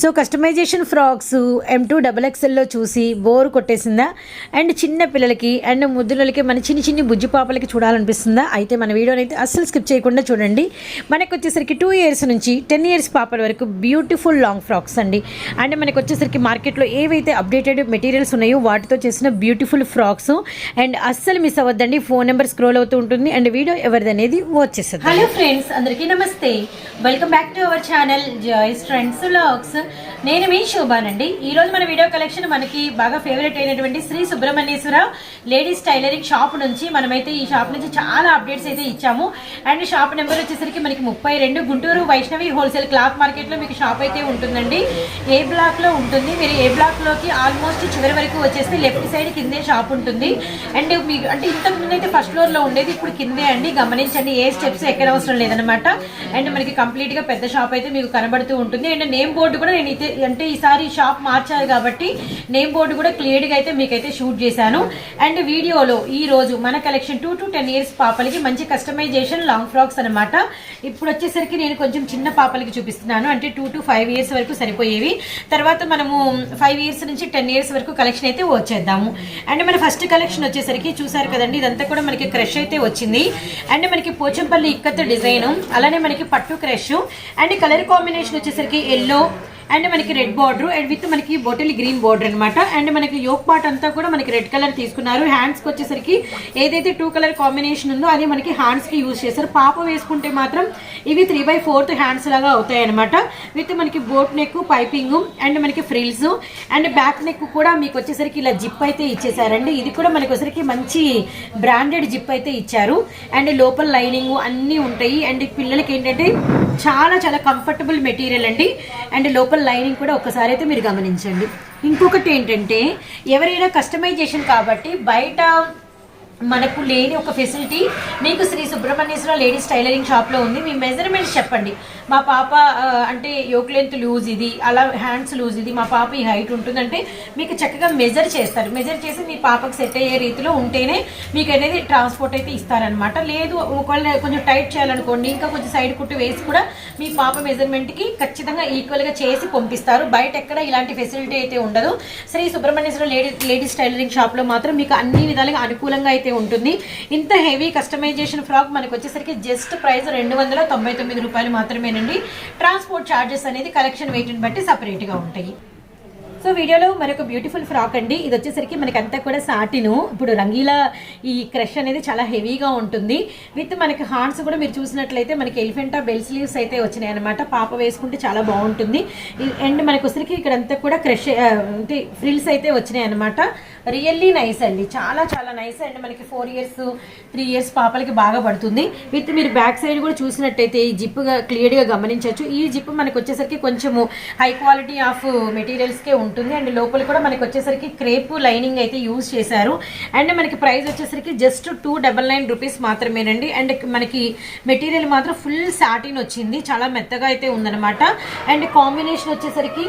So customization frocks M two double ఎక్స్ఎల్లో చూసి bore కొట్టేసిందా? And చిన్న పిల్లలకి అండ్ ముద్దులకి మన చిన్ని చిన్ని బుజ్జి పాపలకి చూడాలనిపిస్తుందా? అయితే మన వీడియోని అయితే అస్సలు స్కిప్ చేయకుండా చూడండి. మనకు వచ్చేసరికి టూ ఇయర్స్ నుంచి టెన్ ఇయర్స్ పాపల వరకు బ్యూటిఫుల్ లాంగ్ ఫ్రాక్స్ అండి. అండ్ మనకు వచ్చేసరికి మార్కెట్లో ఏవైతే అప్డేటెడ్ మెటీరియల్స్ ఉన్నాయో వాటితో చేసిన బ్యూటిఫుల్ ఫ్రాక్స్ అండ్ అస్సలు మిస్ అవ్వద్దండి. ఫోన్ నెంబర్ స్క్రోల్ అవుతూ ఉంటుంది. అండ్ వీడియో ఎవరిది అనేది వచ్చేస్తుంది హలో ఫ్రెండ్స్ అందరికీ నమస్తే. Welcome back to our channel Joyce friends lakhs నేను మీ శోభానండి. ఈ రోజు మన వీడియో కలెక్షన్ మనకి బాగా ఫేవరెట్ అయినటువంటి Shri Subrahmanyeswara ladies tailoring shop నుంచి మనమైతే ఈ షాప్ నుంచి చాలా అప్డేట్స్ అయితే ఇచ్చాము. అండ్ షాప్ నెంబర్ వచ్చేసరికి మనకి ముప్పై రెండు గుంటూరు వైష్ణవి హోల్సేల్ క్లాత్ మార్కెట్లో మీకు షాప్ అయితే ఉంటుందండి. ఏ బ్లాక్లో ఉంటుంది? మీరు ఏ బ్లాక్లోకి ఆల్మోస్ట్ చివరి వరకు వచ్చేస్తే లెఫ్ట్ సైడ్ కిందే షాప్ ఉంటుంది. అండ్ మీకు అంటే ఇంతకు ముందు అయితే ఫస్ట్ ఫ్లోర్లో ఉండేది ఇప్పుడు కిందే అండి. గమనించండి ఏ స్టెప్స్ ఎక్కడ అవసరం లేదనమాట అండ్ మనకి కంప్లీట్గా పెద్ద షాప్ అయితే మీకు కనబడుతూ ఉంటుంది. అండ్ నేమ్ బోర్డు కూడా నేను అయితే అంటే ఈసారి షాప్ మార్చాలి కాబట్టి నేమ్ బోర్డు కూడా క్లియర్గా అయితే మీకైతే షూట్ చేశాను. అండ్ వీడియోలో ఈ రోజు మన collection two to ten years పాపలకి మంచి కస్టమైజేషన్ లాంగ్ ఫ్రాక్స్ అనమాట ఇప్పుడు వచ్చేసరికి నేను కొంచెం చిన్న పాపలకి చూపిస్తున్నాను. అంటే టూ టు ఫైవ్ ఇయర్స్ వరకు సరిపోయేవి. తర్వాత మనము ఫైవ్ ఇయర్స్ నుంచి టెన్ ఇయర్స్ వరకు కలెక్షన్ అయితే వచ్చేద్దాము. అండ్ మన ఫస్ట్ కలెక్షన్ వచ్చేసరికి చూసారు కదండి ఇదంతా కూడా మనకి క్రష్ అయితే వచ్చింది. అండ్ మనకి పోచంపల్లి ఇక్కత్ డిజైన్ అలానే మనకి పట్టు క్రష్ అండ్ కలర్ కాంబినేషన్ వచ్చేసరికి ఎల్లో అండ్ మనకి రెడ్ బార్డర్ అండ్ విత్ మనకి బొటిల్ గ్రీన్ బార్డర్ అనమాట అండ్ మనకి యోక్ పార్ట్ అంతా కూడా మనకి రెడ్ కలర్ తీసుకున్నారు. హ్యాండ్స్కి వచ్చేసరికి ఏదైతే టూ కలర్ కాంబినేషన్ ఉందో అది మనకి హ్యాండ్స్కి యూజ్ చేశారు. పాప వేసుకుంటే మాత్రం ఇవి త్రీ బై ఫోర్త్ హ్యాండ్స్ లాగా అవుతాయి అనమాట విత్ మనకి బోట్ నెక్ పైపింగ్ అండ్ మనకి ఫ్రిల్స్ అండ్ బ్యాక్ నెక్ కూడా మీకు వచ్చేసరికి ఇలా జిప్ అయితే ఇచ్చేసారండి. ఇది కూడా మనకి వచ్చేసరికి మంచి బ్రాండెడ్ జిప్ అయితే ఇచ్చారు. అండ్ లోపల లైనింగ్ అన్నీ ఉంటాయి. అండ్ పిల్లలకి ఏంటంటే చాలా చాలా కంఫర్టబుల్ మెటీరియల్ అండి. అండ్ లోపల లైనింగ్ కూడా ఒక్కసారి అయితే మీరు గమనించండి. ఇంకొకటి ఏంటంటే ఎవరైనా కస్టమైజేషన్ కాబట్టి బయట మనకు లేని ఒక ఫెసిలిటీ మీకు శ్రీ సుబ్రహ్మణ్యేశ్వర లేడీస్ టైలరింగ్ షాప్లో ఉంది. మీ మెజర్మెంట్స్ చెప్పండి. మా పాప అంటే యోక్ లెంత్ లూజ్ ఇది అలా హ్యాండ్స్ లూజ్ ఇది మా పాప ఈ హైట్ ఉంటుందంటే మీకు చక్కగా మెజర్ చేస్తారు. మెజర్ చేసి మీ పాపకు సెట్ అయ్యే రీతిలో ఉంటేనే మీకు అనేది ట్రాన్స్పోర్ట్ అయితే ఇస్తారనమాట లేదు ఒకవేళ కొంచెం టైట్ చేయాలనుకోండి ఇంకా కొంచెం సైడ్ కుట్టు వేసి కూడా మీ పాప మెజర్మెంట్కి ఖచ్చితంగా ఈక్వల్గా చేసి పంపిస్తారు. బయట ఎక్కడ ఇలాంటి ఫెసిలిటీ అయితే ఉండదు. Shri Subrahmanyeswara lady ladies tailoring షాప్లో మాత్రం మీకు అన్ని విధాలుగా అనుకూలంగా అయితే ఉంటుంది. ఇంత హెవీ కస్టమైజేషన్ ఫ్రాక్ మనకు వచ్చేసరికి జస్ట్ ప్రైస్ రెండు వందల తొంభై తొమ్మిది రూపాయలు మాత్రమేనండి. ట్రాన్స్పోర్ట్ ఛార్జెస్ అనేది కలెక్షన్ వెయిట్ని బట్టి సపరేట్గా ఉంటాయి. సో వీడియోలో మరొక బ్యూటిఫుల్ ఫ్రాక్ అండి. ఇది వచ్చేసరికి మనకి అంతా కూడా సాటిను. ఇప్పుడు రంగీలా ఈ క్రష్ అనేది చాలా హెవీగా ఉంటుంది. విత్ మనకి హార్న్స్ కూడా మీరు చూసినట్లయితే మనకి ఎలిఫెంటా బెల్ స్లీవ్స్ అయితే వచ్చినాయి అనమాట పాప వేసుకుంటే చాలా బాగుంటుంది. అండ్ మనకు వచ్చరికి ఇక్కడ అంతా కూడా క్రష్ అంటే ఫ్రిల్స్ అయితే వచ్చినాయి అనమాట రియల్లీ నైస్ అండి. చాలా చాలా నైస్ అండ్. మనకి ఫోర్ ఇయర్స్ త్రీ ఇయర్స్ పాపలకి బాగా పడుతుంది. విత్ మీరు బ్యాక్ సైడ్ కూడా చూసినట్టయితే ఈ జిప్గా క్లియర్గా గమనించవచ్చు. ఈ జిప్ మనకు వచ్చేసరికి కొంచెము హై క్వాలిటీ ఆఫ్ మెటీరియల్స్కే ఉంటుంది. అండ్ లోపల కూడా మనకి వచ్చేసరికి క్రేప్ లైనింగ్ అయితే యూజ్ చేశారు. అండ్ మనకి ప్రైస్ వచ్చేసరికి just two double nine rupees మాత్రమేనండి. అండ్ మనకి మెటీరియల్ మాత్రం ఫుల్ సాటిన్ వచ్చింది. చాలా మెత్తగా అయితే ఉందన్నమాట. అండ్ కాంబినేషన్ వచ్చేసరికి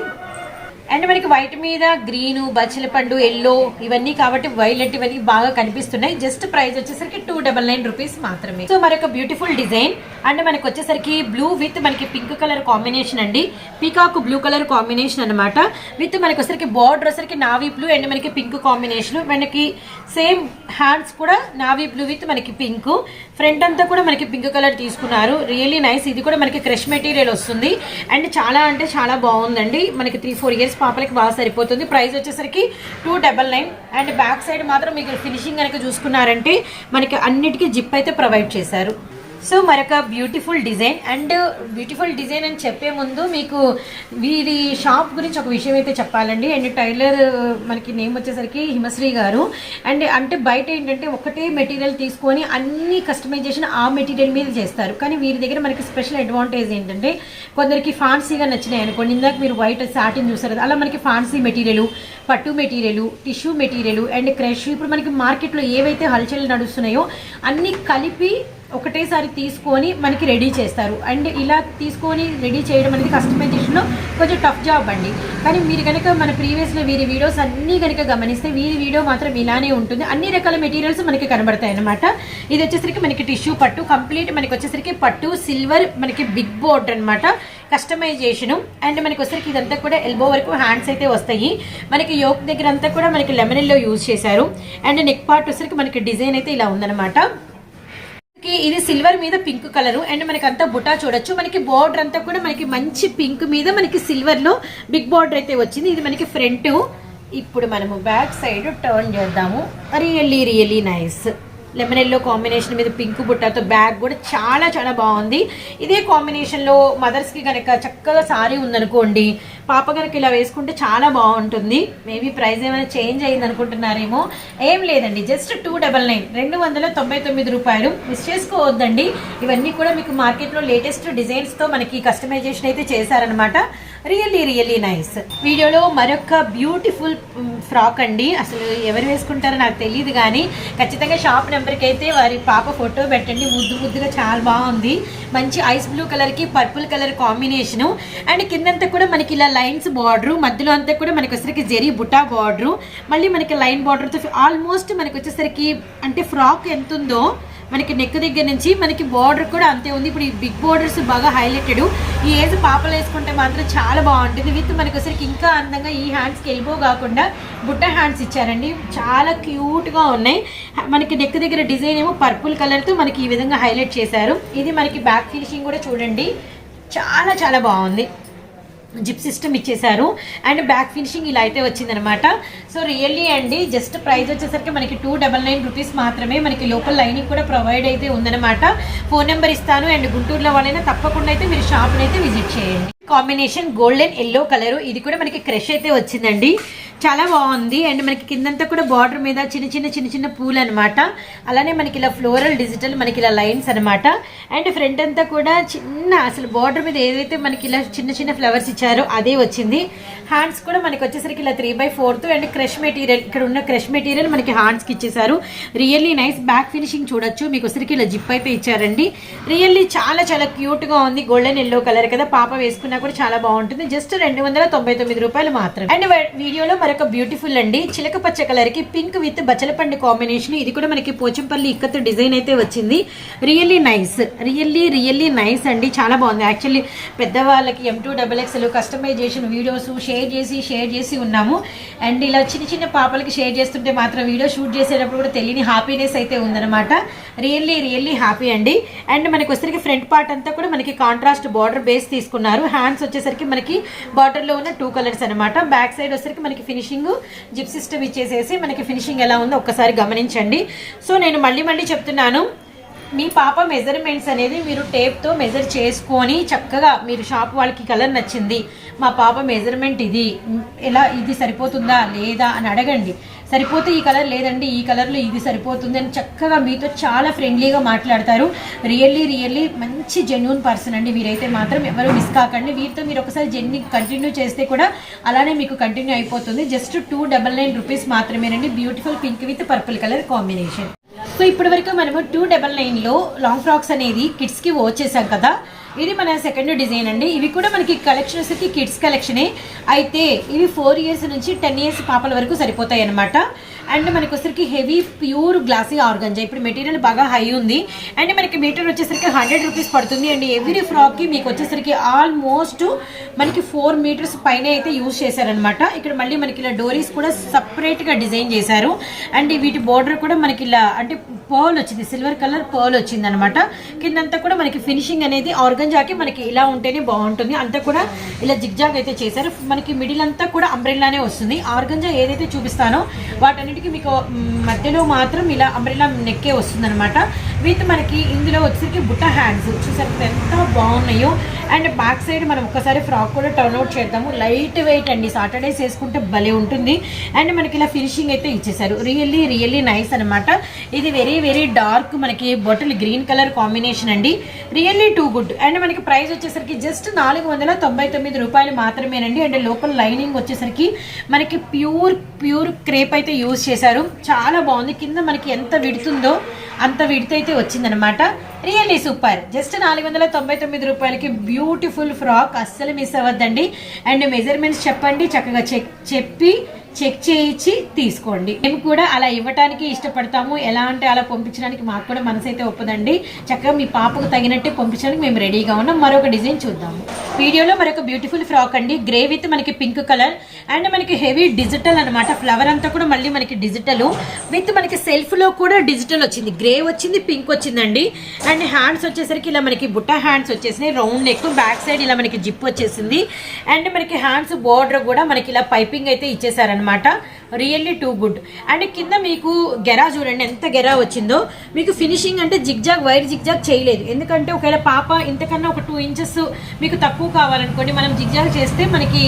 అండ్ మనకి వైట్ మీద గ్రీన్ బచ్చల పండు ఎల్లో ఇవన్నీ కాబట్టి వైలెట్ ఇవన్నీ బాగా కనిపిస్తున్నాయి. జస్ట్ ప్రైస్ వచ్చేసరికి టూ డబల్ నైన్ రూపీస్ మాత్రమే. సో మరొక బ్యూటిఫుల్ డిజైన్ అండ్ మనకి వచ్చేసరికి బ్లూ విత్ మనకి పింక్ కలర్ కాంబినేషన్ అండి. పీకాక్ బ్లూ కలర్ కాంబినేషన్ అనమాట విత్ మనకి వచ్చేసరికి బార్డర్ వచ్చరికి నావీ బ్లూ అండ్ మనకి పింక్ కాంబినేషన్. మనకి సేమ్ హ్యాండ్స్ కూడా నావీ బ్లూ విత్ మనకి పింక్. ఫ్రంట్ అంతా కూడా మనకి పింక్ కలర్ తీసుకున్నారు. రియల్లీ నైస్ ఇది కూడా మనకి క్రష్ మెటీరియల్ వస్తుంది. అండ్ చాలా అంటే చాలా బాగుందండి. మనకి త్రీ ఫోర్ ఇయర్స్ పాపలకి బాగా సరిపోతుంది. ప్రైస్ వచ్చేసరికి two double nine and back side మాత్రం మీకు ఫినిషింగ్ కనుక చూసుకున్నారంటే మనకి అన్నిటికీ జిప్ అయితే ప్రొవైడ్ చేశారు. సో మరొక beautiful design and beautiful design అని చెప్పే ముందు మీకు వీరి షాప్ గురించి ఒక విషయం అయితే చెప్పాలండి. అండ్ టైలర్ uh, మనకి నేమ్ వచ్చేసరికి హిమశ్రీ గారు. అండ్ అంటే బయట ఏంటంటే ఒకటే మెటీరియల్ తీసుకొని అన్ని కస్టమైజేషన్ ఆ మెటీరియల్ మీద చేస్తారు. కానీ వీరి దగ్గర మనకి స్పెషల్ అడ్వాంటేజ్ ఏంటంటే కొందరికి ఫాన్సీగా నచ్చినాయి అనుకోండి. ఇందాక మీరు వైట్ సాటిన్ చూసారు అలా మనకి ఫాన్సీ మెటీరియల్ పట్టు material tissue material and crush ఇప్పుడు మనకి మార్కెట్లో ఏవైతే హల్చల్ నడుస్తున్నాయో అన్నీ కలిపి ఒకటేసారి తీసుకొని మనకి రెడీ చేస్తారు. అండ్ ఇలా తీసుకొని రెడీ చేయడం అనేది కస్టమైజేషన్లో కొంచెం టఫ్ జాబ్ అండి. కానీ మీరు కనుక మన ప్రీవియస్లో వీరి వీడియోస్ అన్నీ కనుక గమనిస్తే వీరి వీడియో మాత్రం ఇలానే ఉంటుంది. అన్ని రకాల మెటీరియల్స్ మనకి కనబడతాయి అనమాట ఇది వచ్చేసరికి మనకి టిష్యూ పట్టు కంప్లీట్ మనకి వచ్చేసరికి పట్టు సిల్వర్ మనకి బిగ్ బోర్డ్ అనమాట కస్టమైజేషన్. అండ్ మనకి వచ్చేసరికి ఇదంతా కూడా ఎల్బో వరకు హ్యాండ్స్ అయితే వస్తాయి. మనకి యోక్ దగ్గర అంతా కూడా మనకి లెమనెల్లో యూజ్ చేశారు. అండ్ నెక్ పార్ట్ వచ్చేసరికి మనకి డిజైన్ అయితే ఇలా ఉందన్నమాట. మనకి ఇది సిల్వర్ మీద పింక్ కలర్. అండ్ మనకి అంతా బుటా చూడొచ్చు. మనకి బార్డర్ అంతా కూడా మనకి మంచి పింక్ మీద మనకి సిల్వర్లో బిగ్ బార్డర్ అయితే వచ్చింది. ఇది మనకి ఫ్రంట్. ఇప్పుడు మనము బ్యాక్ సైడ్ టర్న్ చేద్దాము. Really really nice. Lemon yellow combination మీద పింక్ బుట్టతో బ్యాగ్ కూడా చాలా చాలా బాగుంది. ఇదే కాంబినేషన్లో మదర్స్కి కనుక చక్కగా సారీ ఉందనుకోండి పాప కనుక ఇలా వేసుకుంటే చాలా బాగుంటుంది. మేబీ ప్రైస్ ఏమైనా చేంజ్ అయింది అనుకుంటున్నారేమో. ఏం లేదండి జస్ట్ టూ డబల్ నైన్ రెండు వందల తొంభై తొమ్మిది రూపాయలు. మిస్ చేసుకోవద్దండి. ఇవన్నీ కూడా మీకు మార్కెట్లో లేటెస్ట్ డిజైన్స్తో మనకి కస్టమైజేషన్ అయితే చేశారనమాట రియల్లీ రియల్లీ నైస్ వీడియోలో మరొక బ్యూటిఫుల్ ఫ్రాక్ mm, అండి. అసలు ఎవరు వేసుకుంటారో నాకు తెలియదు కానీ ఖచ్చితంగా షాప్ నెంబర్కి అయితే వారి పాప ఫోటో పెట్టండి. ముద్దు ముద్దుగా చాలా బాగుంది. మంచి ఐస్ బ్లూ కలర్కి పర్పుల్ కలర్ కాంబినేషను అండ్ కిందంతా కూడా మనకి ఇలా లైన్స్ బార్డర్ మధ్యలో అంతా కూడా మనకి వచ్చేసరికి జెరీ బుటా బార్డరు మళ్ళీ మనకి లైన్ బార్డర్తో ఆల్మోస్ట్ మనకి వచ్చేసరికి అంటే ఫ్రాక్ ఎంత ఉందో మనకి నెక్ దగ్గర నుంచి మనకి బార్డర్ కూడా అంతే ఉంది. ఇప్పుడు ఈ బిగ్ బార్డర్స్ బాగా హైలైటెడ్ ఈ ఏజ్ పాపలు వేసుకుంటే మాత్రం చాలా బాగుంటుంది. విత్ మనకి వచ్చరికి ఇంకా అందంగా ఈ హ్యాండ్స్కి ఎల్బో కాకుండా బుట్ట హ్యాండ్స్ ఇచ్చారండి. చాలా క్యూట్గా ఉన్నాయి. మనకి నెక్ దగ్గర డిజైన్ ఏమో పర్పుల్ కలర్తో మనకి ఈ విధంగా హైలైట్ చేశారు. ఇది మనకి బ్యాక్ ఫినిషింగ్ కూడా చూడండి. చాలా చాలా బాగుంది. జిప్ సిస్టమ్ ఇచ్చేసారు అండ్ బ్యాక్ ఫినిషింగ్ ఇలా అయితే వచ్చిందనమాట. సో రియల్లీ అండి జస్ట్ ప్రైస్ వచ్చేసరికి మనకి టూ డబల్ నైన్ రూపీస్ మాత్రమే మనకి లోకల్ లైనింగ్ కూడా ప్రొవైడ్ అయితే ఉందన్నమాట ఫోన్ నెంబర్ ఇస్తాను అండ్ గుంటూరులో వాళ్ళైనా తప్పకుండా అయితే మీరు షాప్ని అయితే విజిట్ చేయండి. Combination golden yellow colour. ఇది కూడా మనకి క్రష్ అయితే వచ్చిందండి. చాలా బాగుంది. అండ్ మనకి కిందంతా కూడా బార్డర్ మీద చిన్న చిన్న చిన్న చిన్న పూలు అనమాట అలానే మనకి ఇలా ఫ్లోరల్ డిజిటల్ మనకి ఇలా లైన్స్ అనమాట అండ్ ఫ్రంట్ అంతా కూడా చిన్న అసలు బార్డర్ మీద ఏదైతే మనకి ఇలా చిన్న చిన్న ఫ్లవర్స్ ఇచ్చారో అదే వచ్చింది. హ్యాండ్స్ కూడా మనకి వచ్చేసరికి ఇలా three by fourth and crush material ఇక్కడ ఉన్న క్రష్ మెటీరియల్ మనకి హ్యాండ్స్కి ఇచ్చేసారు రియల్లీ నైస్ బ్యాక్ ఫినిషింగ్ చూడొచ్చు. మీకు వచ్చరికి ఇలా జిప్ అయితే ఇచ్చారండి. రియల్లీ చాలా చాలా క్యూట్గా ఉంది. గోల్డెన్ ఎల్లో కలర్ కదా. పాప వేసుకున్న కూడా చాలా బాగుంటుంది. జస్ట్ రెండు వందల తొంభై తొమ్మిది రూపాయలు మాత్రం అండ్ వీడియోలో మరొక బ్యూటిఫుల్ అండి. చిలక పచ్చ కలర్కి పింక్ విత్ బచ్చలపండు కాంబినేషన్. ఇది కూడా మనకి పోచంపల్లి ఇక్కత్ డిజైన్ అయితే వచ్చింది. Really nice. Really really nice అండి. చాలా బాగుంది. యాక్చువల్లీ పెద్దవాళ్ళకి M two double XL customization videos share చేసి షేర్ చేసి ఉన్నాము. అండ్ ఇలా చిన్న చిన్న పాపలకి షేర్ చేస్తుంటే మాత్రం వీడియో షూట్ చేసేటప్పుడు కూడా తెలియని హ్యాపీనెస్ అయితే ఉందన్నమాట. రియల్లీ రియల్లీ హ్యాపీ అండి. అండ్ మనకి వచ్చరికి ఫ్రంట్ పార్ట్ అంతా కూడా మనకి కాంట్రాస్ట్ బార్డర్ బేస్ తీసుకున్నారు. హ్యాండ్స్ వచ్చేసరికి మనకి బార్డర్లో ఉన్న టూ కలర్స్ అనమాట బ్యాక్ సైడ్ వచ్చేసరికి మనకి ఫినిషింగ్ జిప్ సిస్టమ్ ఇచ్చేసేసి మనకి ఫినిషింగ్ ఎలా ఉందో ఒక్కసారి గమనించండి. సో నేను మళ్ళీ మళ్ళీ చెప్తున్నాను. మీ పాప మెజర్మెంట్స్ అనేది మీరు టేప్తో మెజర్ చేసుకొని చక్కగా మీరు షాప్ వాళ్ళకి కలర్ నచ్చింది. మా పాప మెజర్మెంట్ ఇది. ఎలా ఇది సరిపోతుందా లేదా అని అడగండి. సరిపోతే ఈ కలర్ లేదండి ఈ కలర్లో ఇది సరిపోతుంది అని చక్కగా మీతో చాలా ఫ్రెండ్లీగా మాట్లాడతారు. రియల్లీ రియల్లీ మంచి జెన్యున్ పర్సన్ అండి వీరైతే మాత్రం. ఎవరు మిస్ కాకండి. వీరితో మీరు ఒకసారి జర్నీ కంటిన్యూ చేస్తే కూడా అలానే మీకు కంటిన్యూ అయిపోతుంది. Just two double nine rupees మాత్రమేనండి. Beautiful pink with purple colour combination so ఇప్పటి వరకు మనము టూ డబల్ నైన్లో లాంగ్ ఫ్రాక్స్ అనేది కిడ్స్కి వచ్చేసాం కదా. ఇది మన సెకండ్ డిజైన్ అండి. ఇవి కూడా మనకి కలెక్షన్ వచ్చేసి కిడ్స్ కలెక్షనే అయితే ఇవి ఫోర్ ఇయర్స్ నుంచి టెన్ ఇయర్స్ పాపల వరకు సరిపోతాయి అనమాట అండ్ మనకి వచ్చరికి హెవీ ప్యూర్ గ్లాసీ ఆర్గంజా. ఇప్పుడు మెటీరియల్ బాగా హై ఉంది. అండ్ మనకి మీటర్ వచ్చేసరికి హండ్రెడ్ రూపీస్ పడుతుంది. అండ్ ఎవ్రీ ఫ్రాక్కి మీకు వచ్చేసరికి ఆల్మోస్ట్ మనకి ఫోర్ మీటర్స్ పైన అయితే యూజ్ చేశారనమాట. ఇక్కడ మళ్ళీ మనకి ఇలా డోరీస్ కూడా సపరేట్గా డిజైన్ చేశారు. అండ్ వీటి బోర్డర్ కూడా మనకి ఇలా అంటే పర్ల్ వచ్చింది. సిల్వర్ కలర్ పర్ల్ వచ్చింది అనమాట కిందంతా కూడా మనకి ఫినిషింగ్ అనేది ఆర్గంజాకి మనకి ఇలా ఉంటేనే బాగుంటుంది. అంతా కూడా ఇలా జిగ్జాగ్ అయితే చేశారు. మనకి మిడిల్ అంతా కూడా అంబ్రెల్లానే వస్తుంది. ఆర్గంజా ఏదైతే చూపిస్తానో వాటిని రెండింటికి మీకు మధ్యలో మాత్రం ఇలా అంబ్రెలా నెక్కే వస్తుంది అనమాట విత్ మనకి ఇందులో వచ్చేసరికి బుట్ట హ్యాండ్స్ చూసారు ఎంత బాగున్నాయో. అండ్ బ్యాక్ సైడ్ మనం ఒకసారి ఫ్రాక్ కూడా టర్న్ అవుట్ చేద్దాము. లైట్ వెయిట్ అండి. సాటర్డేస్ వేసుకుంటే భలే ఉంటుంది. అండ్ మనకి ఇలా ఫినిషింగ్ అయితే ఇచ్చేసారు. రియల్లీ రియల్లీ నైస్ అనమాట ఇది వెరీ వెరీ డార్క్ మనకి బాటిల్ గ్రీన్ కలర్ కాంబినేషన్ అండి. రియల్లీ టూ గుడ్ అండ్ మనకి ప్రైస్ వచ్చేసరికి జస్ట్ నాలుగు వందల తొంభై తొమ్మిది రూపాయలు మాత్రమేనండి. అండ్ లోకల్ లైనింగ్ వచ్చేసరికి మనకి ప్యూర్ ప్యూర్ క్రేప్ అయితే యూజ్ చేశారు. చాలా బాగుంది. కింద మనకి ఎంత విడుతుందో అంత విడితైతే వచ్చిందనమాట రియల్లీ సూపర్ జస్ట్ నాలుగు వందల తొంభై తొమ్మిది రూపాయలకి బ్యూటిఫుల్ ఫ్రాక్ అస్సలు మిస్ అవ్వద్దండి. అండ్ మెజర్మెంట్స్ చెప్పండి. చక్కగా చెక్ చెప్పి చెక్ చేయించి తీసుకోండి. మేము కూడా అలా ఇవ్వటానికి ఇష్టపడతాము. ఎలా అంటే అలా పంపించడానికి మాకు కూడా మనసు అయితే ఒప్పదండి. చక్కగా మీ పాపకు తగినట్టే పంపించడానికి మేము రెడీగా ఉన్నాం. మరొక డిజైన్ చూద్దాము. వీడియోలో మరొక బ్యూటిఫుల్ ఫ్రాక్ అండి. గ్రే విత్ మనకి పింక్ కలర్ అండ్ మనకి హెవీ డిజిటల్ అన్నమాట. ఫ్లవర్ అంతా కూడా మళ్ళీ మనకి డిజిటల్ విత్ మనకి సెల్ఫ్లో కూడా డిజిటల్ వచ్చింది. గ్రే వచ్చింది పింక్ వచ్చిందండి. అండ్ హ్యాండ్స్ వచ్చేసరికి ఇలా మనకి బుట్ట హ్యాండ్స్ వచ్చేసినాయి. రౌండ్ నెక్ బ్యాక్ సైడ్ ఇలా మనకి జిప్ వచ్చేసింది. అండ్ మనకి హ్యాండ్స్ బోర్డర్ కూడా మనకి ఇలా పైపింగ్ అయితే ఇచ్చేసారనమాట రియల్లీ టూ గుడ్ అండ్ కింద మీకు గెరా చూడండి ఎంత గెరా వచ్చిందో. మీకు ఫినిషింగ్ అంటే జిగ్జాగ్ వైర్ జిగ్జాగ్ చేయలేదు. ఎందుకంటే ఒకవేళ పాప ఇంతకన్నా ఒక టూ ఇంచెస్ మీకు తక్కువ కావాలనుకోండి మనం జిగ్జాగ్ చేస్తే మనకి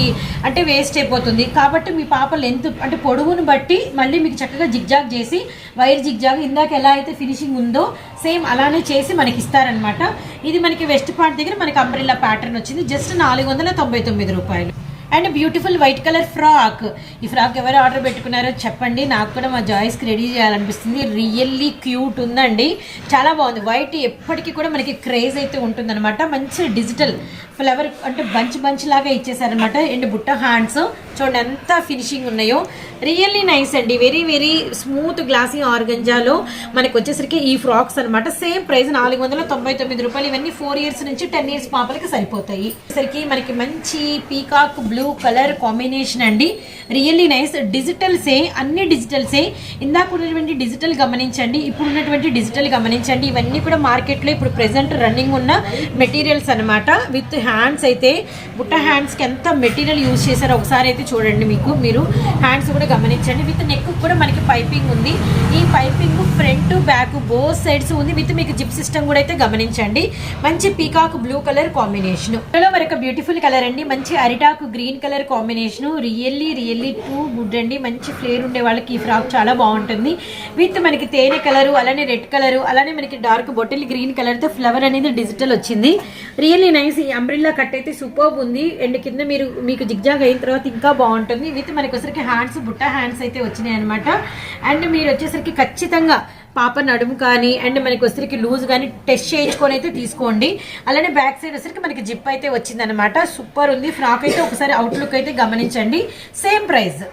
అంటే వేస్ట్ అయిపోతుంది. కాబట్టి మీ పాప లెంత్ అంటే పొడవును బట్టి మళ్ళీ మీకు చక్కగా జిగ్జాగ్ చేసి వైర్ జిగ్జాగ్ ఇందాక ఎలా అయితే ఫినిషింగ్ ఉందో సేమ్ అలానే చేసి మనకి ఇస్తారనమాట ఇది మనకి వెస్ట్ పార్ట్ దగ్గర మనకి అంబ్రిల్లా ప్యాటర్న్ వచ్చింది. జస్ట్ నాలుగు వందల తొంభై తొమ్మిది రూపాయలు. And beautiful white colour frock. ఈ ఫ్రాక్ ఎవరు ఆర్డర్ పెట్టుకున్నారో చెప్పండి. నాకు కూడా మా జాయిస్కి రెడీ చేయాలనిపిస్తుంది. రియల్లీ క్యూట్ ఉందండి. చాలా బాగుంది. వైట్ ఎప్పటికీ కూడా మనకి క్రేజ్ అయితే ఉంటుందన్నమాట. మంచి డిజిటల్ ఫ్లవర్ అంటే బంచ్ బంచ్ లాగా ఇచ్చేసారనమాట అండ్ బుట్ట హ్యాండ్స్. చూడండి ఎంత ఫినిషింగ్ ఉన్నాయో. రియల్లీ నైస్ అండి. వెరీ వెరీ స్మూత్ గ్లాసీ ఆర్గంజాలో మనకు వచ్చేసరికి ఈ ఫ్రాక్స్ అన్నమాట. సేమ్ ప్రైస్ నాలుగు వందల తొంభై తొమ్మిది రూపాయలు. ఇవన్నీ ఫోర్ ఇయర్స్ నుంచి టెన్ ఇయర్స్ పాపలకి సరిపోతాయి. సరికి మనకి మంచి పీకాక్ బ్లూ కలర్ కాంబినేషన్ అండి. Really nice. డిజిటల్సే అన్ని డిజిటల్సే. ఇందాక ఉన్నటువంటి డిజిటల్ గమనించండి. ఇప్పుడు ఉన్నటువంటి డిజిటల్ గమనించండి. ఇవన్నీ కూడా మార్కెట్లో ఇప్పుడు ప్రెసెంట్ రన్నింగ్ ఉన్న మెటీరియల్స్ అన్నమాట. విత్ హ్యాండ్స్ అయితే బుట్ట హ్యాండ్స్కి ఎంత మెటీరియల్ యూజ్ చేశారో ఒకసారి అయితే చూడండి మీకు మీరు హ్యాండ్స్ కూడా గమనించండి. విత్ నెక్ కూడా మనకి పైపింగ్ ఉంది. ఈ piping front back both sides ఉంది. విత్ మీకు జిప్ సిస్టమ్ కూడా అయితే గమనించండి. మంచి పీకాక్ బ్లూ కలర్ కాంబినేషన్ ఇందులో మరొక బ్యూటిఫుల్ కలర్ అండి. మంచి అరిటాకు green colour combination really really too good అండి. మంచి ఫ్లేర్ ఉండే వాళ్ళకి ఈ ఫ్రాక్ చాలా బాగుంటుంది. విత్ మనకి తేనె కలరు అలానే రెడ్ కలరు అలానే మనకి డార్క్ బొటిల్ గ్రీన్ కలర్తో ఫ్లవర్ అనేది డిజిటల్ వచ్చింది. రియల్లీ నైస్ ఈ అంబ్రిల్లా కట్ అయితే సూపర్ ఉంది. అండ్ కింద మీరు మీకు జిగ్జాగ్ అయిన తర్వాత ఇంకా బాగుంటుంది. విత్ మనకి వచ్చరికి హ్యాండ్స్ బుట్ట హ్యాండ్స్ అయితే వచ్చినాయి అనమాట అండ్ మీరు వచ్చేసరికి ఖచ్చితంగా పాప నడుము కానీ అండ్ మనకి వచ్చరికి లూజ్ కానీ టెస్ట్ చేయించుకొని అయితే తీసుకోండి. అలానే బ్యాక్ సైడ్ వచ్చరికి మనకి జిప్ అయితే వచ్చిందనమాట సూపర్ ఉంది. ఫ్రాక్ అయితే ఒకసారి అవుట్లుక్ అయితే గమనించండి. Same price.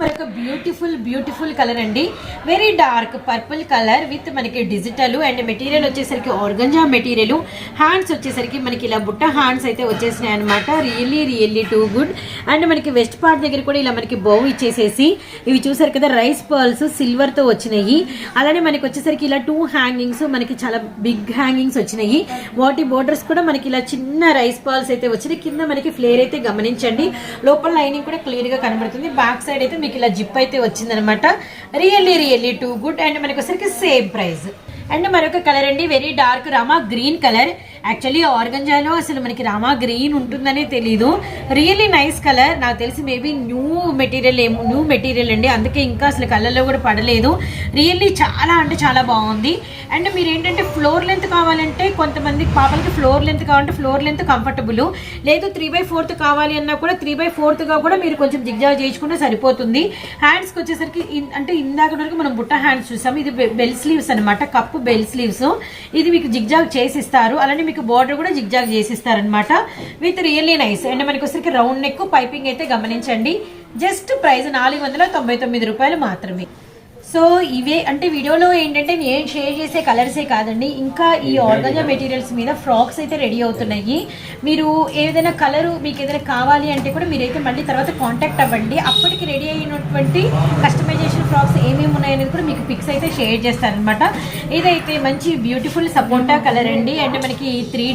మరొక బ్యూటిఫుల్ బ్యూటిఫుల్ కలర్ అండి. Very dark purple colour with మనకి డిజిటల్ అండ్ మెటీరియల్ వచ్చేసరికి ఆర్గంజా మెటీరియల్ హ్యాండ్స్ వచ్చేసరికి మనకి ఇలా బుట్ట హ్యాండ్స్ అయితే వచ్చేసినాయి అనమాట really really too good and మనకి వెస్ట్ పార్ట్ దగ్గర కూడా ఇలా మనకి బౌ ఇచ్చేసేసి ఇవి చూసారు కదా రైస్ పర్ల్స్ సిల్వర్తో వచ్చినాయి. అలానే మనకి వచ్చేసరికి ఇలా టూ హ్యాంగింగ్స్ మనకి చాలా బిగ్ హ్యాంగింగ్స్ వచ్చినాయి. వాటి బోర్డర్స్ కూడా మనకి ఇలా చిన్న రైస్ పర్ల్స్ అయితే వచ్చినాయి. కింద మనకి ఫ్లేర్ అయితే గమనించండి. లోపల లైనింగ్ కూడా క్లియర్గా కనబడుతుంది. బ్యాక్ సైడ్ అయితే మీకు ఇలా జిప్ అయితే వచ్చిందనమాట. Really really too good and మనకి వచ్చరికి సేమ్ ప్రైస్ అండ్ మరొక కలర్ అండి very dark Rama green colour actually ఆర్గంజాలో అసలు మనకి రామా గ్రీన్ ఉంటుందనే తెలీదు. రియల్లీ నైస్ కలర్ నాకు తెలిసి మేబీ న్యూ మెటీరియల్ ఏమో న్యూ మెటీరియల్ అండి. అందుకే ఇంకా అసలు కలర్లో కూడా పడలేదు. రియల్లీ చాలా అంటే చాలా బాగుంది. అండ్ మీరు ఏంటంటే ఫ్లోర్ లెంత్ కావాలంటే కొంతమంది పాపలకి ఫ్లోర్ లెంత్ కావాలంటే ఫ్లోర్ లెంత్ కంఫర్టబుల్ లేదు త్రీ బై ఫోర్త్ కావాలి అన్నా కూడా త్రీ బై ఫోర్త్గా కూడా మీరు కొంచెం దిగ్జాగ్ చేయించుకుంటే సరిపోతుంది. హ్యాండ్స్కి వచ్చేసరికి ఇన్- అంటే ఇందాక వరకు మనం బుట్ట హ్యాండ్స్ చూసాం. ఇది బెల్ స్లీవ్స్ అనమాట కప్పు బెల్ స్లీవ్స్ ఇది మీకు జిగ్జాగ్ చేసిస్తారు. అలానే మీకు బార్డర్ కూడా జిగ్జాగ్ చేసిస్తారనమాట విత్ రియల్లీ నైస్ అండ్ మనకి వచ్చరికి రౌండ్ నెక్ పైపింగ్ అయితే గమనించండి. జస్ట్ ప్రైస్ నాలుగు వందల తొంభై తొమ్మిది రూపాయలు మాత్రమే. సో ఇవే అంటే వీడియోలో ఏంటంటే నేను షేర్ చేసే కలర్సే కాదండి. ఇంకా ఈ ఆర్గంజా మెటీరియల్స్ మీద ఫ్రాక్స్ అయితే రెడీ అవుతున్నాయి. మీరు ఏదైనా కలరు మీకు ఏదైనా కావాలి అంటే కూడా మీరైతే మళ్ళీ తర్వాత కాంటాక్ట్ అవ్వండి. అప్పటికి రెడీ అయినటువంటి కస్టమైజేషన్ ఫ్రాక్స్ ఏమేమి ఉన్నాయనేది కూడా మీకు పిక్స్ అయితే షేర్ చేస్తారనమాట ఇదైతే మంచి బ్యూటిఫుల్ సపోటా కలర్ అండి. అండ్ మనకి త్రీ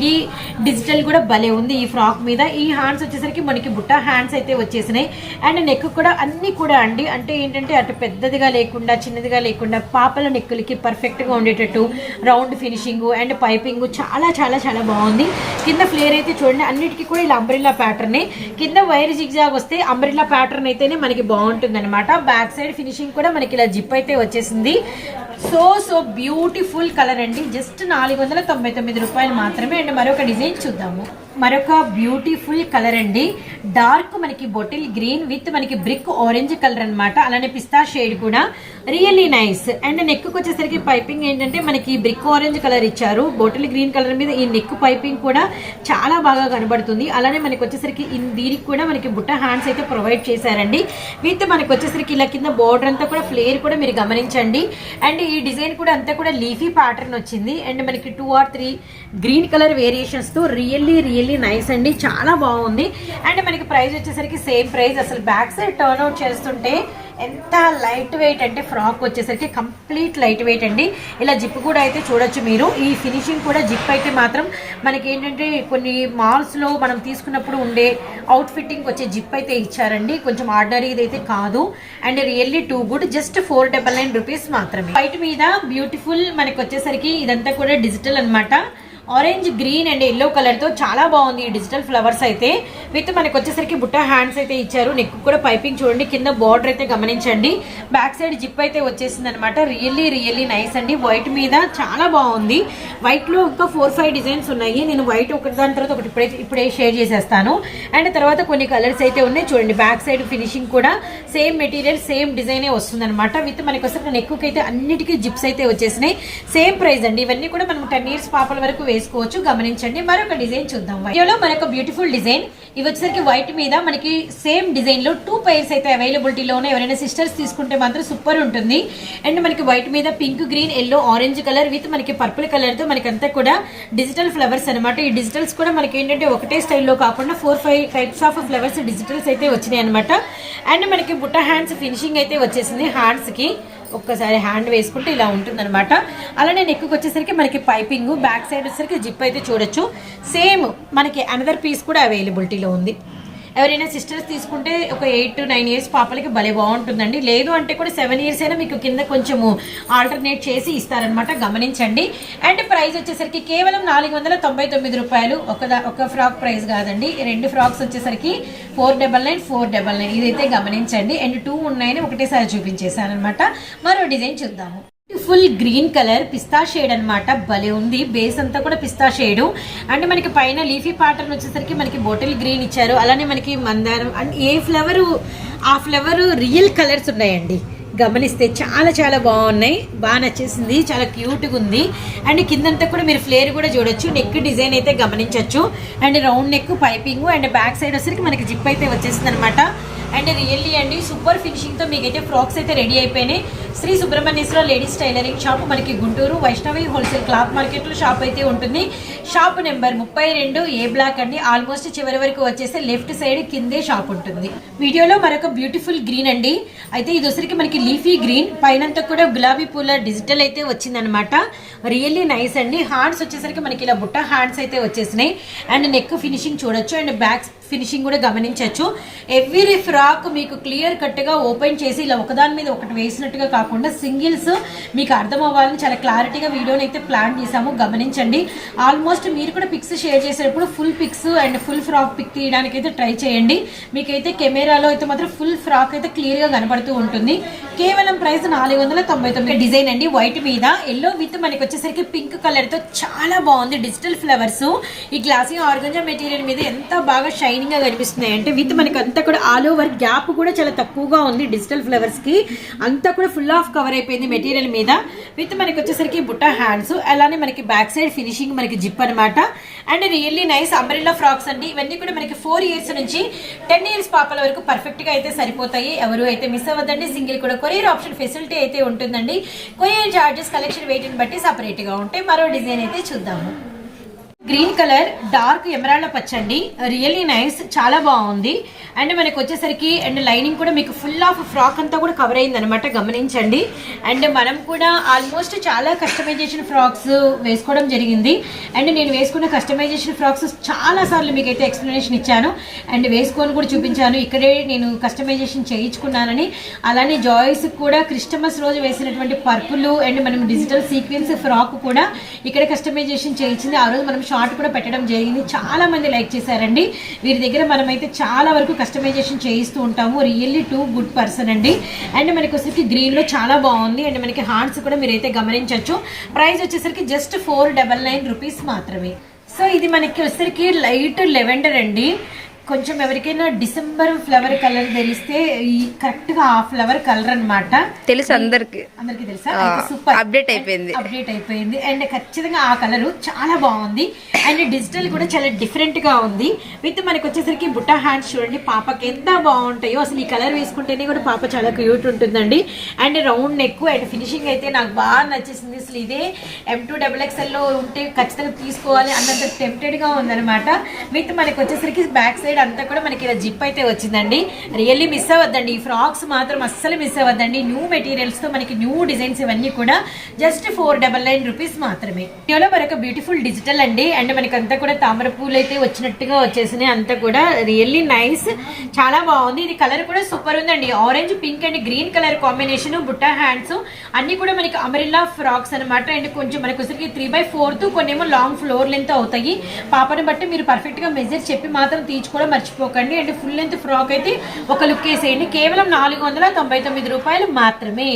డిజిటల్ కూడా భలే ఉంది ఈ ఫ్రాక్ మీద. ఈ హ్యాండ్స్ వచ్చేసరికి మనకి బుట్ట హ్యాండ్స్ అయితే వచ్చేసినాయి. అండ్ నెక్ కూడా అన్ని కూడా అండి. అంటే ఏంటంటే అటు పెద్దదిగా లేకుండా చిన్నదిగా లేకుండా పాపల నెక్కులకి పర్ఫెక్ట్గా ఉండేటట్టు రౌండ్ ఫినిషింగ్ అండ్ పైపింగ్ చాలా చాలా చాలా బాగుంది. కింద ఫ్లేర్ అయితే చూడండి. అన్నిటికీ కూడా ఇలా అంబ్రిల్లా ప్యాటర్నే కింద వైర్ జిగ్జాగ్ వస్తే అంబ్రిల్లా ప్యాటర్న్ అయితేనే మనకి బాగుంటుంది అనమాట బ్యాక్ సైడ్ ఫినిషింగ్ కూడా మనకి ఇలా జిప్ అయితే వచ్చేసింది. సో సో బ్యూటిఫుల్ కలర్ అండి. జస్ట్ నాలుగు వందల తొంభై తొమ్మిది రూపాయలు మాత్రమే. అండ్ మరొక డిజైన్ చూద్దాము. మరొక బ్యూటిఫుల్ కలర్ అండి. డార్క్ మనకి బొటిల్ గ్రీన్ విత్ మనకి బ్రిక్ ఆరెంజ్ కలర్ అన్నమాట. అలానే పిస్తా షేడ్ కూడా. Really nice. అండ్ నెక్కు వచ్చేసరికి పైపింగ్ ఏంటంటే మనకి బ్రిక్ ఆరెంజ్ కలర్ ఇచ్చారు. బొటిల్ గ్రీన్ కలర్ మీద ఈ నెక్ పైపింగ్ కూడా చాలా బాగా కనబడుతుంది. అలానే మనకి వచ్చేసరికి దీనికి కూడా మనకి బుట్ట హ్యాండ్స్ అయితే ప్రొవైడ్ చేశారండి. విత్ మనకి వచ్చేసరికి ఇలా కింద బోర్డర్ అంతా కూడా ఫ్లేర్ కూడా మీరు గమనించండి. అండ్ ఈ డిజైన్ కూడా అంతా కూడా లీఫీ ప్యాటర్న్ వచ్చింది. అండ్ మనకి two or three green colour వేరియేషన్స్తో తో రియల్లీ రియల్లీ నైస్ అండి. చాలా బాగుంది. అండ్ మనకి ప్రైస్ వచ్చేసరికి సేమ్ ప్రైస్ అసలు బ్యాక్ సైడ్ టర్న్ అవుట్ చేస్తుంటే ఎంత లైట్ వెయిట్ అంటే ఫ్రాక్ వచ్చేసరికి కంప్లీట్ లైట్ వెయిట్ అండి. ఇలా జిప్ కూడా అయితే చూడొచ్చు మీరు. ఈ ఫినిషింగ్ కూడా జిప్ అయితే మాత్రం మనకి ఏంటంటే కొన్ని మాల్స్లో మనం తీసుకున్నప్పుడు ఉండే అవుట్ ఫిట్టింగ్ వచ్చే జిప్ అయితే ఇచ్చారండి. కొంచెం ఆర్డినరీ అయితే కాదు. And really too good just four double nine rupees మాత్రమే. బయట మీద బ్యూటిఫుల్ మనకి వచ్చేసరికి ఇదంతా కూడా డిజిటల్ అన్నమాట. ఆరెంజ్ గ్రీన్ అండ్ ఎల్లో కలర్తో చాలా బాగుంది ఈ డిజిటల్ ఫ్లవర్స్ అయితే. విత్ మనకు వచ్చేసరికి బుట్ట హ్యాండ్స్ అయితే ఇచ్చారు. నెక్ కూడా పైపింగ్ చూడండి. కింద బార్డర్ అయితే గమనించండి. బ్యాక్ సైడ్ జిప్ అయితే వచ్చేసింది అనమాట రియల్లీ రియల్లీ నైస్ అండి. వైట్ మీద చాలా బాగుంది. వైట్లో ఇంకా ఫోర్ ఫైవ్ డిజైన్స్ ఉన్నాయి. నేను వైట్ ఒకటి దాని తర్వాత ఒకటి ఇప్పుడే ఇప్పుడే షేర్ చేసేస్తాను. అండ్ తర్వాత కొన్ని కలర్స్ అయితే ఉన్నాయి. చూడండి బ్యాక్ సైడ్ ఫినిషింగ్ కూడా సేమ్ మెటీరియల్ సేమ్ డిజైనే వస్తుంది అనమాట విత్ మనకి వస్తే నెక్ అయితే అన్నిటికీ జిప్స్ అయితే వచ్చేసినాయి. సేమ్ ప్రైస్ అండి. ఇవన్నీ కూడా మనం టెన్ ఇయర్స్ పాపల వరకు వేసుకోవచ్చు. గమనించండి. మరొక డిజైన్ చూద్దాం. వీడియోలో మరొక బ్యూటిఫుల్ డిజైన్ ఇవి వచ్చేసరికి వైట్ మీద మనకి సేమ్ డిజైన్లో టూ పైర్స్ అయితే అవైలబిలిటీలోనే ఎవరైనా సిస్టర్స్ తీసుకుంటే మాత్రం సూపర్ ఉంటుంది. అండ్ మనకి వైట్ మీద pink green yellow orange colour with మనకి పర్పుల్ కలర్తో మనకి అంతా కూడా డిజిటల్ ఫ్లవర్స్ అనమాట ఈ డిజిటల్స్ కూడా మనకి ఏంటంటే ఒకటే స్టైల్లో కాకుండా four five types of flowers digitals అయితే వచ్చినాయి అనమాట అండ్ మనకి బుట్ట హ్యాండ్స్ ఫినిషింగ్ అయితే వచ్చేసింది హ్యాండ్స్కి. ఒక్కసారి హ్యాండ్ వేసుకుంటే ఇలా ఉంటుందన్నమాట. అలానే నెక్కు వచ్చేసరికి మనకి పైపింగ్ బ్యాక్ సైడ్ వచ్చేసరికి జిప్ అయితే చూడొచ్చు. సేమ్ మనకి అనదర్ పీస్ కూడా అవైలబిలిటీలో ఉంది. ఎవరైనా సిస్టర్స్ తీసుకుంటే ఒక ఎయిట్ టు నైన్ ఇయర్స్ పాపలకి భలే బాగుంటుందండి. లేదు అంటే కూడా సెవెన్ ఇయర్స్ అయినా మీకు కింద కొంచెము ఆల్టర్నేట్ చేసి ఇస్తారనమాట గమనించండి. అండ్ ప్రైస్ వచ్చేసరికి కేవలం నాలుగు వందల తొంభై తొమ్మిది రూపాయలు. ఒక ఒక ఫ్రాక్ ప్రైస్ కాదండి. రెండు ఫ్రాక్స్ వచ్చేసరికి four double nine four double nine ఇదైతే గమనించండి. అండ్ టూ ఉన్నాయని ఒకటేసారి చూపించేశాను అనమాట మరో డిజైన్ చూద్దాము. ఫుల్ గ్రీన్ కలర్ పిస్తా షేడ్ అన్నమాట. భలే ఉంది. బేస్ అంతా కూడా పిస్తా షేడ్ అంటే మనకి పైన లీఫీ ప్యాటర్న్ వచ్చేసరికి మనకి బాటిల్ గ్రీన్ ఇచ్చారు. అలానే మనకి మందారం అండ్ ఏ ఫ్లవర్ ఆ ఫ్లవర్ రియల్ కలర్స్ ఉన్నాయండి. గమనిస్తే చాలా చాలా బాగున్నాయి. బాగా నచ్చేసింది. చాలా క్యూట్గా ఉంది. అండ్ కిందంతా కూడా మీరు ఫ్లేర్ కూడా చూడొచ్చు. నెక్ డిజైన్ అయితే గమనించవచ్చు and round neck piping and back side వచ్చేసరికి మనకి జిప్ అయితే వచ్చేసింది అనమాట అండ్ రియల్లీ అండి సూపర్ ఫినిషింగ్తో మీకైతే ఫ్రాక్స్ అయితే రెడీ అయిపోయినాయి. Shri Subrahmanyeswara ladies tailoring shop మనకి గుంటూరు వైష్ణవి హోల్సేల్ క్లాత్ మార్కెట్లో షాప్ అయితే ఉంటుంది. షాప్ నెంబర్ ముప్పై రెండు ఏ బ్లాక్ అండి. ఆల్మోస్ట్ చివరి వరకు వచ్చేసి లెఫ్ట్ సైడ్ కిందే షాప్ ఉంటుంది. వీడియోలో మరొక బ్యూటిఫుల్ గ్రీన్ అండి. అయితే ఇది వచ్చరికి మనకి లీఫీ గ్రీన్. పైనంతా కూడా గులాబీ పూల డిజిటల్ అయితే వచ్చిందనమాట. రియల్లీ నైస్ అండి. హ్యాండ్స్ వచ్చేసరికి మనకి ఇలా బుట్ట హ్యాండ్స్ అయితే వచ్చేసినాయి. అండ్ నెక్ ఫినిషింగ్ చూడొచ్చు. అండ్ బ్యాక్ ఫినిషింగ్ కూడా గమనించవచ్చు. ఎవ్రీ ఫ్రాక్ మీకు క్లియర్ కట్గా ఓపెన్ చేసి ఇలా ఒకదాని మీద ఒకటి వేసినట్టుగా కాకుండా సింగిల్స్ మీకు అర్థం అవ్వాలని చాలా క్లారిటీగా వీడియోని అయితే ప్లాన్ చేసాము గమనించండి. ఆల్మోస్ట్ మీరు కూడా పిక్స్ షేర్ చేసేటప్పుడు full pics and full frock pic తీయడానికి అయితే ట్రై చేయండి. మీకైతే కెమెరాలో అయితే మాత్రం ఫుల్ ఫ్రాక్ అయితే క్లియర్గా కనబడుతూ ఉంటుంది. కేవలం ప్రైస్ నాలుగు వందల తొంభై తొమ్మిది డిజైన్ అండి. వైట్ మీద. ఎల్లో విత్ మనకి వచ్చేసరికి పింక్ కలర్తో చాలా బాగుంది. డిజిటల్ ఫ్లవర్స్ ఈ గ్లాసింగ్ ఆర్గంజా మెటీరియల్ మీద ఎంత బాగా షైన్ షైనింగ్గా కనిపిస్తున్నాయి. అంటే విత్ మనకి అంతా కూడా ఆల్ ఓవర్ గ్యాప్ కూడా చాలా తక్కువగా ఉంది డిజిటల్ ఫ్లవర్స్కి. అంతా కూడా ఫుల్ ఆఫ్ కవర్ అయిపోయింది మెటీరియల్ మీద. విత్ మనకి వచ్చేసరికి బుట్ట హ్యాండ్స్ అలానే మనకి బ్యాక్ సైడ్ ఫినిషింగ్ మనకి జిప్ అనమాట and really nice umbrella frocks అండి. ఇవన్నీ కూడా మనకి ఫోర్ ఇయర్స్ నుంచి టెన్ ఇయర్స్ పాపల వరకు పర్ఫెక్ట్గా అయితే సరిపోతాయి. ఎవరు అయితే మిస్ అవ్వద్దండి సింగిల్ కూడా కొరియర్ ఆప్షన్ ఫెసిలిటీ అయితే ఉంటుందండి. కొరియర్ చార్జెస్ కలెక్షన్ వెయిట్ని బట్టి సపరేట్గా ఉంటాయి మరో డిజైన్ అయితే చూద్దాము. గ్రీన్ కలర్ డార్క్ ఎమరాళ్ళ పచ్చండి. రియల్లీ నైస్ చాలా బాగుంది. అండ్ మనకు వచ్చేసరికి అండ్ లైనింగ్ కూడా మీకు ఫుల్ ఆఫ్ ఫ్రాక్ అంతా కూడా కవర్ అయింది అనమాట గమనించండి. అండ్ మనం కూడా ఆల్మోస్ట్ చాలా కస్టమైజేషన్ ఫ్రాక్స్ వేసుకోవడం జరిగింది. అండ్ నేను వేసుకున్న కస్టమైజేషన్ ఫ్రాక్స్ చాలా సార్లు మీకు అయితే ఎక్స్ప్లెనేషన్ ఇచ్చాను. అండ్ వేసుకొని కూడా చూపించాను. ఇక్కడే నేను కస్టమైజేషన్ చేయించుకున్నానని. అలానే జాయిస్ కూడా క్రిస్టమస్ రోజు వేసినటువంటి పర్పుల్ అండ్ మనం డిజిటల్ సీక్వెన్స్ ఫ్రాక్ కూడా ఇక్కడ కస్టమైజేషన్ చేయించింది. ఆ రోజు మనం షార్ట్ కూడా పెట్టడం జరిగింది. చాలా మంది లైక్ చేశారండి. వీరి దగ్గర మనమైతే చాలా వరకు కస్టమైజేషన్ చేయిస్తూ ఉంటాము. రియల్లీ టూ గుడ్ పర్సన్ అండి. అండ్ మనకి వచ్చేసరికి గ్రీన్లో చాలా బాగుంది. అండ్ మనకి హార్ట్స్ కూడా మీరైతే గమనించవచ్చు ప్రైస్ వచ్చేసరికి just four double nine rupees మాత్రమే. సో ఇది మనకి వచ్చేసరికి లైట్ లెవెండర్ అండి. కొంచెం ఎవరికైనా డిసెంబర్ ఫ్లవర్ కలర్ తెలిస్తే ఈ కరెక్ట్గా ఆ ఫ్లవర్ కలర్ అన్నమాట. తెలుసు అందరికి. అందరికి తెలుసా? సూపర్ update అయిపోయింది. అప్డేట్ అయిపోయింది. అండ్ ఖచ్చితంగా ఆ కలర్ చాలా బాగుంది. అండ్ డిజిటల్ కూడా చాలా డిఫరెంట్గా ఉంది. విత్ మనకి వచ్చేసరికి బుట్ట హ్యాండ్స్ చూడండి పాపకి ఎంత బాగుంటాయో. అసలు ఈ కలర్ వేసుకుంటేనే కూడా పాప చాలా క్యూట్ ఉంటుందండి. And round neck and finishing అయితే నాకు బాగా నచ్చేసింది. అసలు ఇదే ఎం టూ డబుల్ ఎక్స్ఎల్లో ఉంటే ఖచ్చితంగా తీసుకోవాలి అన్నంత టెంప్టెడ్గా ఉందన్నమాట. విత్ మనకి వచ్చేసరికి బ్యాక్ సైడ్ అంతా కూడా మనకి ఇలా జిప్ అయితే వచ్చిందండి. రియల్లీ మిస్ అవ్వద్దండి. ఈ ఫ్రాక్స్ మాత్రం అస్సలు మిస్ అవ్వద్దండి. న్యూ మెటీరియల్స్తో మనకి న్యూ డిజైన్స్ ఇవన్నీ కూడా just four double nine rupees మాత్రమే. వీడియోలో మరొక బ్యూటిఫుల్ డిజిటల్ అండి. అండ్ మనకి అంతా కూడా తామర పూలు అయితే వచ్చినట్టుగా వచ్చేసినాయి. అంతా కూడా రియల్లీ నైస్ చాలా బాగుంది. ఇది కలర్ కూడా సూపర్ ఉందండి. Orange pink and green colour combination Butta hands అన్ని కూడా మనకి అమరిల్లా ఫ్రాక్స్ అన్నమాట. అండ్ కొంచెం మనకు వచ్చరికి త్రీ బై ఫోర్త్ కొన్ని ఏమో లాంగ్ ఫ్లోర్ లెంత్ అవుతాయి. పాపని బట్టి మీరు పర్ఫెక్ట్గా మెజర్ చెప్పి మాత్రం తీసుకోవడం మర్చిపోకండి. అండ్ ఫుల్ లెంత్ ఫ్రాక్ అయితే ఒక లుక్ వేసేయండి. కేవలం నాలుగు వందల తొంభై తొమ్మిది రూపాయలు మాత్రమే.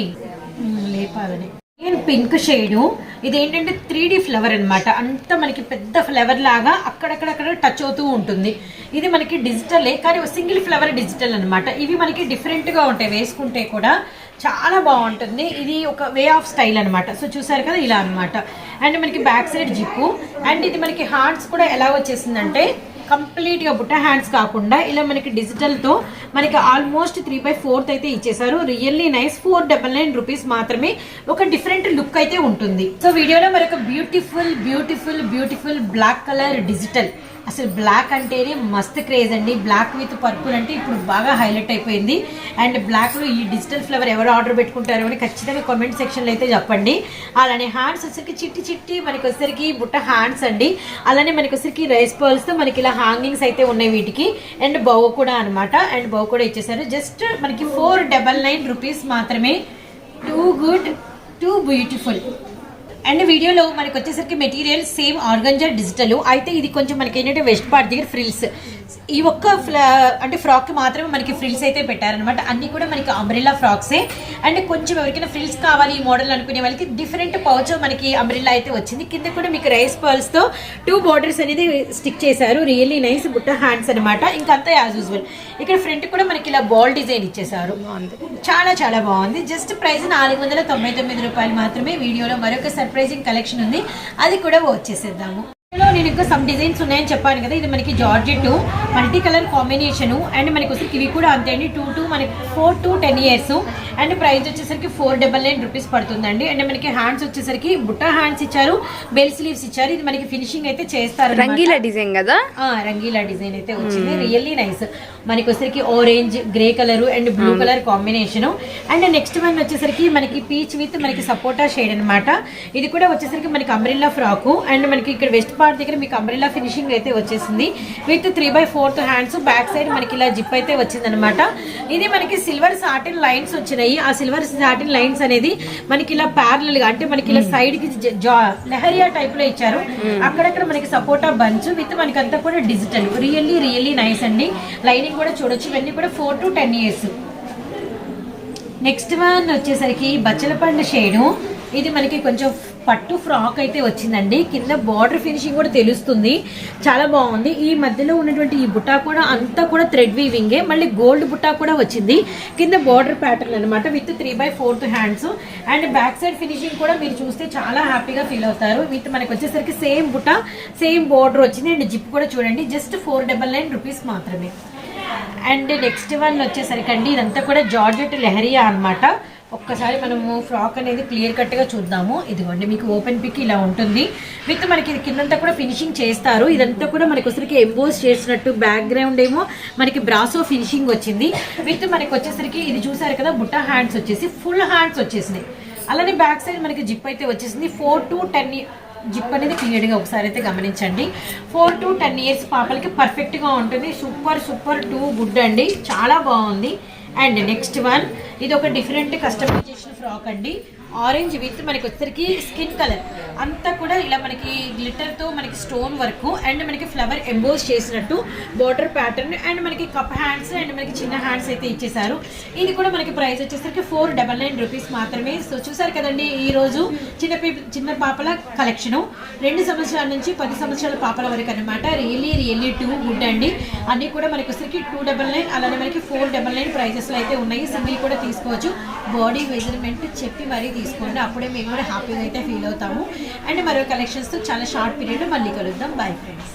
లేపాలని. నేను పింక్ షేడు ఇది ఏంటంటే త్రీ డి ఫ్లవర్ అనమాట అంత మనకి పెద్ద ఫ్లవర్ లాగా అక్కడక్కడక్కడ టచ్ అవుతూ ఉంటుంది. ఇది మనకి డిజిటలే కానీ సింగిల్ ఫ్లవర్ డిజిటల్ అన్నమాట. ఇవి మనకి డిఫరెంట్గా ఉంటాయి. వేసుకుంటే కూడా చాలా బాగుంటుంది. ఇది ఒక వే ఆఫ్ స్టైల్ అన్నమాట. సో చూసారు కదా ఇలా అన్నమాట. అండ్ మనకి బ్యాక్ సైడ్ జిప్పు అండ్ ఇది మనకి హార్ట్స్ కూడా ఎలా వచ్చేసిందంటే కంప్లీట్గా బుట్ట హ్యాండ్స్ కాకుండా ఇలా మనకి డిజిటల్తో మనకి ఆల్మోస్ట్ త్రీ బై ఫోర్త్ అయితే ఇచ్చేసారు really nice four double nine rupees మాత్రమే ఒక డిఫరెంట్ లుక్ అయితే ఉంటుంది. సో వీడియోలో మరొక beautiful beautiful beautiful black colour digital అసలు బ్లాక్ అంటేనే మస్త్ క్రేజ్ అండి. బ్లాక్ విత్ పర్పుల్ అంటే ఇప్పుడు బాగా హైలైట్ అయిపోయింది. అండ్ బ్లాక్లో ఈ డిజిటల్ ఫ్లవర్ ఎవరు ఆర్డర్ పెట్టుకుంటారో అని ఖచ్చితంగా కామెంట్ సెక్షన్లో అయితే చెప్పండి. అలానే హ్యాండ్స్ వచ్చరికి చిట్టి చిట్టి మనకి వచ్చరికి బుట్ట హ్యాండ్స్ అండి. అలానే మనకి వచ్చరికి రైస్ పర్ల్స్తో మనకి ఇలా హ్యాంగింగ్స్ అయితే ఉన్నాయి వీటికి. అండ్ బౌ కూడా అనమాట అండ్ బౌ కూడా ఇచ్చేసారు. జస్ట్ మనకి ఫోర్ డబల్ నైన్ రూపీస్ మాత్రమే. Too good too beautiful and వీడియోలో మనకి వచ్చేసరికి మెటీరియల్ సేమ్ ఆర్గంజర్ డిజిటల్. అయితే ఇది కొంచెం మనకి ఏంటంటే వెస్ట్ పార్ట్ దగ్గర ఫ్రిల్స్ ఈ ఒక్క అంటే ఫ్రాక్ మాత్రమే మనకి ఫ్రిల్స్ అయితే పెట్టారనమాట అన్ని కూడా మనకి అంబ్రిల్లా ఫ్రాక్సే. అండ్ కొంచెం ఎవరికైనా ఫ్రిల్స్ కావాలి ఈ మోడల్ అనుకునే వాళ్ళకి డిఫరెంట్ పౌచ్ మనకి అంబ్రిల్లా అయితే వచ్చింది. కింద కూడా మీకు రైస్ పర్ల్స్తో టూ బోర్డర్స్ అనేది స్టిక్ చేశారు. రియల్లీ నైస్ బుట్ట హ్యాండ్స్ అనమాట ఇంకా అంతా యాజ్ యూజువల్ ఇక్కడ ఫ్రంట్ కూడా మనకి ఇలా బాల్ డిజైన్ ఇచ్చేసారు చాలా చాలా బాగుంది. జస్ట్ ప్రైస్ నాలుగు వందల తొంభై తొమ్మిది రూపాయలు మాత్రమే వీడియోలో మరొక సర్ప్రైజింగ్ కలెక్షన్ ఉంది. అది కూడా వచ్చేసేద్దాము నేను ఇంకా సమ్ డిజైన్స్ ఉన్నాయని చెప్పాను కదా. ఇది మనకి georgette multi colour combination and మనకి వచ్చేసరికి ఇవి కూడా అంతే అండి. టూ టు మనకి four to ten years and price వచ్చేసరికి ఫోర్ డబల్ నైన్ రూపీస్ పడుతుందండి. అండ్ మనకి హ్యాండ్స్ వచ్చేసరికి బుట్ట హ్యాండ్స్ ఇచ్చారు. బెల్ స్లీవ్స్ ఇచ్చారు. ఇది మనకి ఫినిషింగ్ అయితే చేస్తారు. రంగీల డిజైన్ కదా? ఆ, రంగీలా డిజైన్ అయితే వచ్చింది. రియల్లీ నైస్ మనకి వచ్చేసరికి orange grey colour and blue colour combination and next one వచ్చేసరికి మనకి పీచ్ విత్ మనకి సపోటా షేడ్ అన్నమాట. ఇది కూడా వచ్చేసరికి మనకి అంబ్రిల్లా ఫ్రాక్ అండ్ మనకి ఇక్కడ వెస్ట్ పార్ట్ దగ్గర మీకు అంబ్రిల్లా ఫినిషింగ్ అయితే వచ్చేసింది. With three by fourth hands back side మనకి ఇలా జిప్ అయితే వచ్చింది అనమాట ఇది మనకి సిల్వర్ సాటిన్ లైన్స్ వచ్చినాయి. ఆ సిల్వర్ సాటిన్ లైన్స్ అనేది మనకి ఇలా ప్యారల్గా అంటే మనకి ఇలా సైడ్కి జ- జా- లెహరియా టైప్లో ఇచ్చారు. అక్కడక్కడ మనకి సపోటా బంచ్ విత్ మనకి అంతా కూడా డిజిటల్ రియల్లీ రియల్లీ నైస్ అండి. లైనింగ్ కూడా చూడొచ్చు. ఇవన్నీ కూడా four to ten years next one వచ్చేసరికి బచ్చల పండు షేడు. ఇది మనకి కొంచెం పట్టు ఫ్రాక్ అయితే వచ్చిందండి. కింద బార్డర్ ఫినిషింగ్ కూడా తెలుస్తుంది. చాలా బాగుంది. ఈ మధ్యలో ఉన్నటువంటి ఈ బుట్టా కూడా అంతా కూడా థ్రెడ్ వీవింగే మళ్ళీ గోల్డ్ బుట్టా కూడా వచ్చింది. కింద బార్డర్ ప్యాటర్న్ అనమాట with three by fourth hands and back side finishing కూడా మీరు చూస్తే చాలా హ్యాపీగా ఫీల్ అవుతారు. విత్ మనకి వచ్చేసరికి సేమ్ బుట్ట సేమ్ బార్డర్ వచ్చింది. అండ్ జిప్ కూడా చూడండి. Just four double nine rupees మాత్రమే. అండ్ నెక్స్ట్ వన్ వచ్చేసరికి అండి ఇదంతా కూడా జార్జెట్ లెహరియా అన్నమాట. ఒక్కసారి మనము ఫ్రాక్ అనేది క్లియర్ కట్గా చూద్దాము. ఇదిగోండి మీకు ఓపెన్ పిక్ ఇలా ఉంటుంది. విత్ మనకి ఇది కిందంతా కూడా ఫినిషింగ్ చేస్తారు. ఇదంతా కూడా మనకి వచ్చరికి ఎంబోస్ చేసినట్టు బ్యాక్గ్రౌండ్ ఏమో మనకి బ్రాసో ఫినిషింగ్ వచ్చింది. విత్ మనకి వచ్చేసరికి ఇది చూసారు కదా బుట్ట హ్యాండ్స్ వచ్చేసి ఫుల్ హ్యాండ్స్ వచ్చేసినాయి. అలానే బ్యాక్ సైడ్ మనకి జిప్ అయితే వచ్చేసింది. ఫోర్ టు టెన్ జిప్ అనేది క్లియర్గా ఒకసారి అయితే గమనించండి. ఫోర్ టు టెన్ ఇయర్స్ పాపలకి పర్ఫెక్ట్గా ఉంటుంది. సూపర్ సూపర్ టూ గుడ్ అండి. చాలా బాగుంది. అండ్ నెక్స్ట్ వన్ ఇది ఒక డిఫరెంట్ కస్టమైజేషన్ ఫ్రాక్ అండి. ఆరెంజ్ విత్ మనకి వచ్చేసరికి స్కిన్ కలర్. అంతా కూడా ఇలా మనకి గ్లిటర్తో మనకి స్టోన్ వర్క్ అండ్ మనకి ఫ్లవర్ ఎంబోస్ చేసినట్టు బార్డర్ ప్యాటర్న్ అండ్ మనకి కప్ హ్యాండ్స్ అండ్ మనకి చిన్న హ్యాండ్స్ అయితే ఇచ్చేసారు ఇది కూడా మనకి ప్రైస్ వచ్చేసరికి ఫోర్ డబల్ నైన్ రూపీస్ మాత్రమే. సో చూసారు కదండి ఈ రోజు చిన్న చిన్న పాపల కలెక్షను రెండు సంవత్సరాల నుంచి పది సంవత్సరాల పాపల వరకు అనమాట రియలీ రియల్లీ టూ గుడ్ అండి. అన్నీ కూడా మనకి వచ్చేసరికి టూ డబల్ నైన్ అలానే మనకి ఫోర్ డబల్ నైన్ ప్రైజెస్లో అయితే ఉన్నాయి. సింగిల్ కూడా తీసుకోవచ్చు. బాడీ మెజర్మెంట్ చెప్పి మరీ తీసుకోండి అప్పుడే మేము కూడా హ్యాపీగా అయితే ఫీల్ అవుతాము. అండ్ మరో కలెక్షన్స్తో చాలా షార్ట్ పీరియడ్ మళ్ళీ కలుద్దాం. Bye friends